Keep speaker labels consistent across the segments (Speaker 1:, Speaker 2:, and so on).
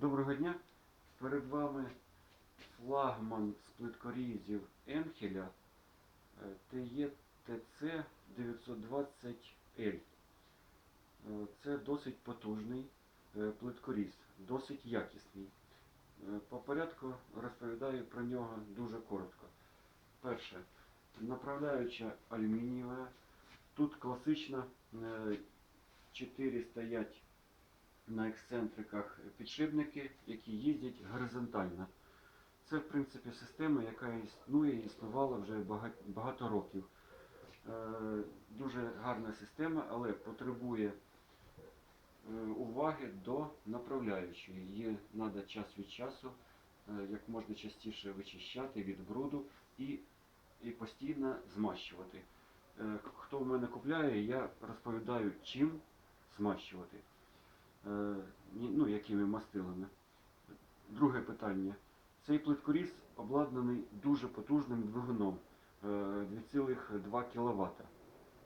Speaker 1: Доброго дня. Перед вами флагман з плиткорізів Енхеля е, TC 920L. Е, Це досить потужний е, плиткоріз, досить якісний. По порядку розповідаю про нього дуже коротко. Перше, направляюча алюмінієва. Тут класично 4 стоять на ексцентриках підшипники, які їздять горизонтально. Це, в принципі, система, яка існує і існувала вже багато років. Е, Дуже гарна система, але потребує е, уваги до направляючої. Її треба час від часу е, як можна частіше вичищати від бруду і, і постійно змащувати. Хто в мене купляє, я розповідаю, чим змащувати. Е, ну, якими мастилами. Друге питання. Цей плиткоріз обладнаний дуже потужним двигуном е, 2,2 кВт.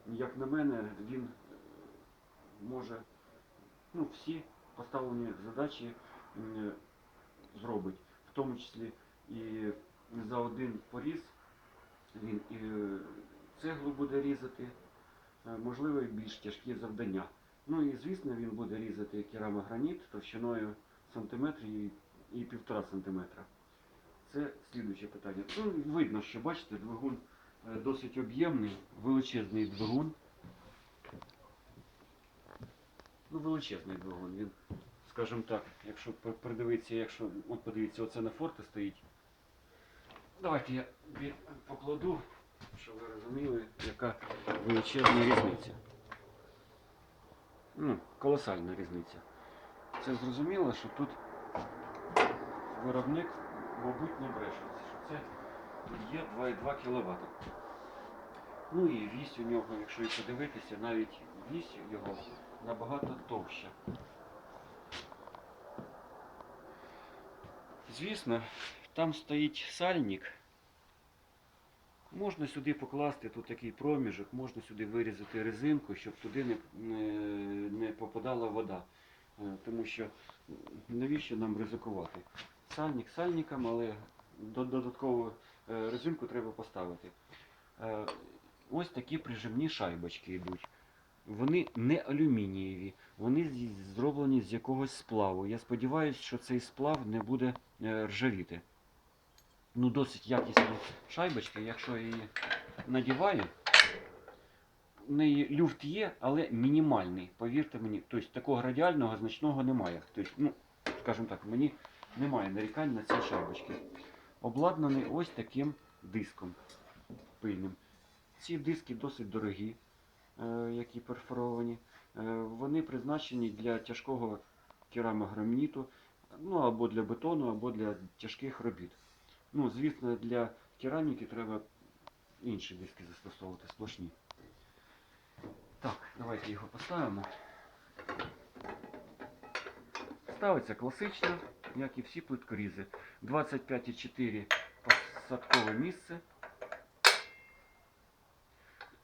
Speaker 1: Як на мене, він е, може ну, всі поставлені задачі зробить, в тому числі і за один поріз він і е, цеглу буде різати, е, можливо, і більш тяжкі завдання. Ну і звісно, він буде різати керамограніт товщиною сантиметр і, і півтора сантиметра. Це слідуюче питання. Ну, видно, що бачите, двигун е, досить об'ємний, величезний двигун. Ну, величезний двигун. Він, скажімо так, якщо придивитися, якщо от подивіться, оце на форте стоїть. Давайте я покладу, щоб ви розуміли, яка величезна різниця. Ну, колосальна різниця. Це зрозуміло, що тут виробник, мабуть, не бреше, що це є 2,2 кВт. Ну і вісь у нього, якщо і подивитися, навіть вісь його набагато товща. Звісно, там стоїть сальник. Можна сюди покласти тут такий проміжок, можна сюди вирізати резинку, щоб туди не, не, попадала вода. Е, Тому що навіщо нам ризикувати? Сальник сальником, але до- додаткову е, резинку треба поставити. Е, Ось такі прижимні шайбочки йдуть. Вони не алюмінієві, вони зроблені з якогось сплаву. Я сподіваюся, що цей сплав не буде ржавіти. Ну, досить якісні шайбочки, якщо я її надіваю, в неї люфт є, але мінімальний. Повірте мені, тобто такого радіального значного немає. Тобто, ну, скажімо так, мені немає нарікань на ці шайбочки. Обладнаний ось таким диском пильним. Ці диски досить дорогі, е, які перфоровані. Е, Вони призначені для тяжкого керамограніту, ну або для бетону, або для тяжких робіт. Ну, звісно, для кераміки треба інші диски застосовувати, сплошні. Так, давайте його поставимо. Ставиться класично, як і всі плиткорізи. 25,4 посадкове місце.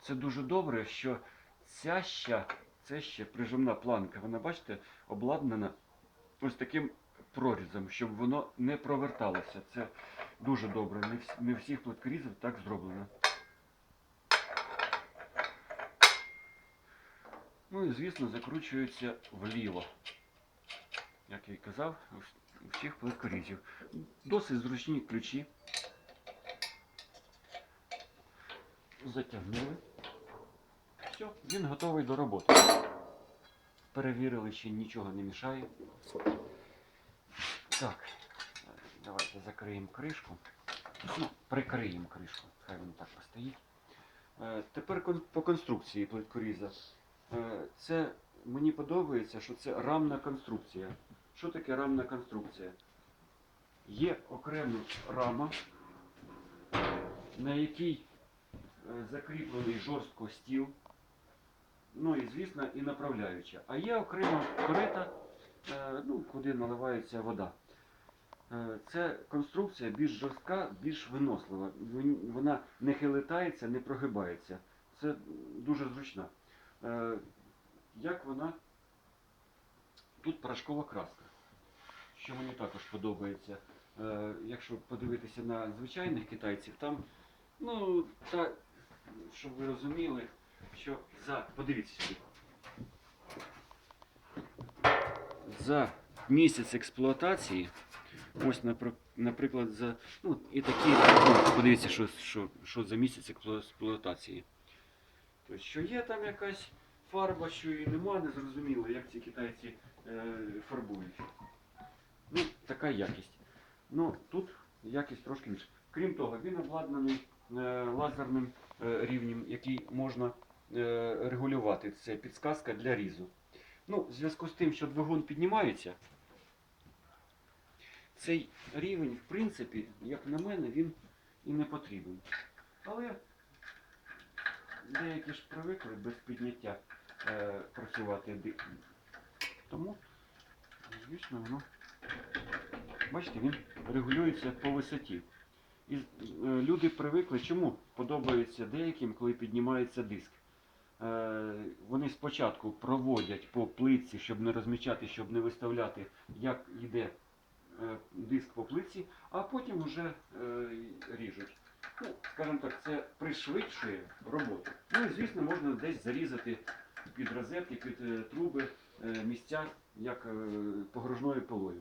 Speaker 1: Це дуже добре, що ця ще, це ще прижимна планка, вона, бачите, обладнана ось таким прорізом, щоб воно не проверталося. Це дуже добре. Не, вс- не всіх плиткорізів так зроблено. Ну і звісно закручується вліво. Як я і казав, у всіх плиткорізів. Досить зручні ключі. Затягнули. Все, він готовий до роботи. Перевірили, чи нічого не мішає. Так, давайте закриємо кришку. Ну, прикриємо кришку, хай він так постоїть. Е, Тепер по конструкції плиткоріза. Е, Це мені подобається, що це рамна конструкція. Що таке рамна конструкція? Є окрема рама, на якій е, закріплений жорстко стіл. Ну і звісно і направляюча. А є окрема корита, е, ну, куди наливається вода. Е, Це конструкція більш жорстка, більш винослива. Вона не хилитається, не прогибається. Це дуже зручна. Е, Як вона? Тут порошкова краска. що мені також подобається. Е, якщо подивитися на звичайних китайців, там, ну, та, щоб ви розуміли, що за. Подивіться сюди. За місяць експлуатації, ось, наприклад, за. Ну, і такі, ну, подивіться, що, що, що за місяць експлу- експлуатації. Тобто, що є там якась фарба, що і нема, не зрозуміло, як ці китайці е, фарбують. Ну, така якість. Ну, тут якість трошки інша. Крім того, він обладнаний е, лазерним е, рівнем, який можна е, регулювати. Це підсказка для різу. Ну, в зв'язку з тим, що двигун піднімається, цей рівень, в принципі, як на мене, він і не потрібен. Але деякі ж привикли без підняття е, працювати. Тому, звісно, воно. Бачите, він регулюється по висоті. І е, люди привикли, чому подобається деяким, коли піднімається диск. Е, вони спочатку проводять по плитці, щоб не розмічати, щоб не виставляти, як йде диск по плитці, а потім вже е, ріжуть. Ну, скажімо так, це пришвидшує роботу. Ну і звісно, можна десь зарізати під розетки, під е, труби е, місця, як е, погружною пилою.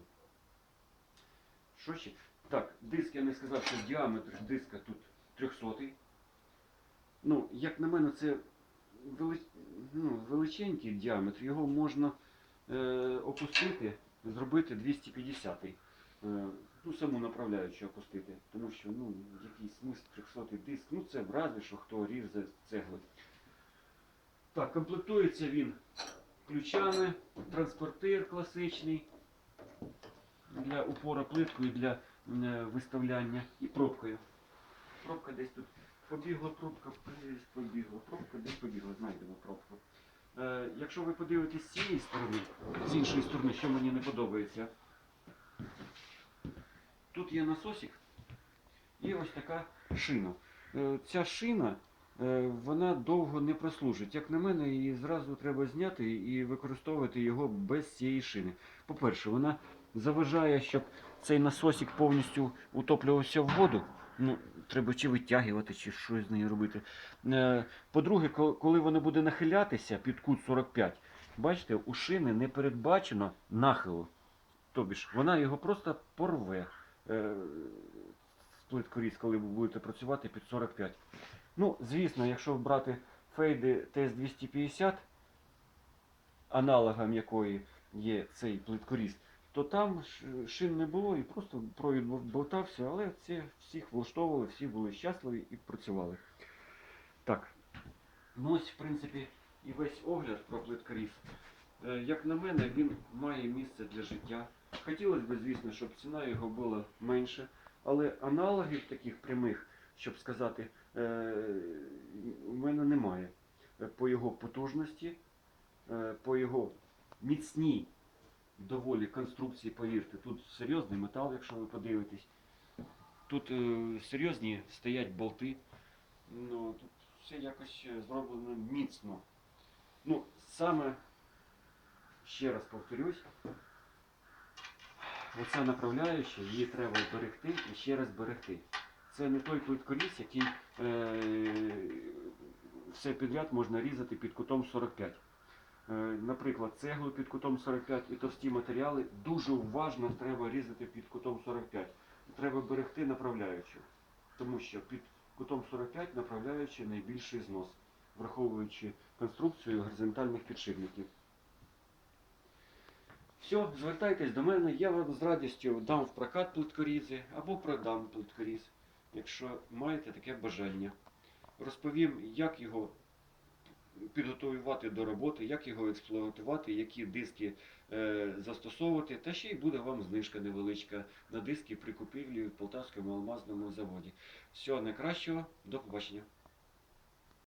Speaker 1: Що ще? Так, диск я не сказав, що діаметр диска тут 300. Ну, як на мене, це вели... ну, величенький діаметр, його можна е, опустити, зробити 250 е, ну, саму направляючу опустити, тому що ну, якийсь смисл 300 диск, ну це разве що хто ріже цегли. Так, комплектується він ключами, транспортир класичний для упора плиткою для е, виставляння і пробкою. Пробка десь тут побігла, пробка побігла, пробка десь побігла, знайдемо пробку. Е, якщо ви подивитесь з цієї сторони, з іншої сторони, що мені не подобається, тут є насосик і ось така шина. Е, ця шина е, вона довго не прослужить. Як на мене, її зразу треба зняти і використовувати його без цієї шини. По-перше, вона заважає, щоб цей насосик повністю утоплювався в воду. Ну, треба чи витягувати, чи щось з нею робити. Е, По-друге, коли воно буде нахилятися під кут 45, бачите, у шини не передбачено нахилу. Тобі ж вона його просто порве. Е, Сплиткоріз, коли ви будете працювати під 45. Ну, звісно, якщо брати фейди TS250, аналогом якої є цей плиткоріз, то там шин не було і просто провід болтався, але це всіх влаштовували, всі були щасливі і працювали. Так. Ну ось, в принципі, і весь огляд про плиткоріз. Е, Як на мене, він має місце для життя. Хотілося б, звісно, щоб ціна його була менше, але аналогів таких прямих, щоб сказати, е, у мене немає. Е, По його потужності, по його міцній доволі конструкції, повірте, тут серйозний метал, якщо ви подивитесь. Тут серйозні стоять болти. Ну, тут все якось зроблено міцно. Ну, саме, ще раз повторюсь, оця направляюча, її треба берегти і ще раз берегти. Це не той плиткоріз, який е, все підряд можна різати під кутом 45. Е, Наприклад, цеглу під кутом 45 і товсті матеріали дуже уважно треба різати під кутом 45. Треба берегти направляючу, тому що під кутом 45 направляючи найбільший знос, враховуючи конструкцію горизонтальних підшипників. Все, звертайтесь до мене, я вам з радістю дам в прокат плиткорізи або продам плиткоріз, якщо маєте таке бажання. Розповім, як його підготувати до роботи, як його експлуатувати, які диски е, застосовувати, та ще й буде вам знижка невеличка на диски при купівлі в Полтавському алмазному заводі. Всього найкращого, до побачення.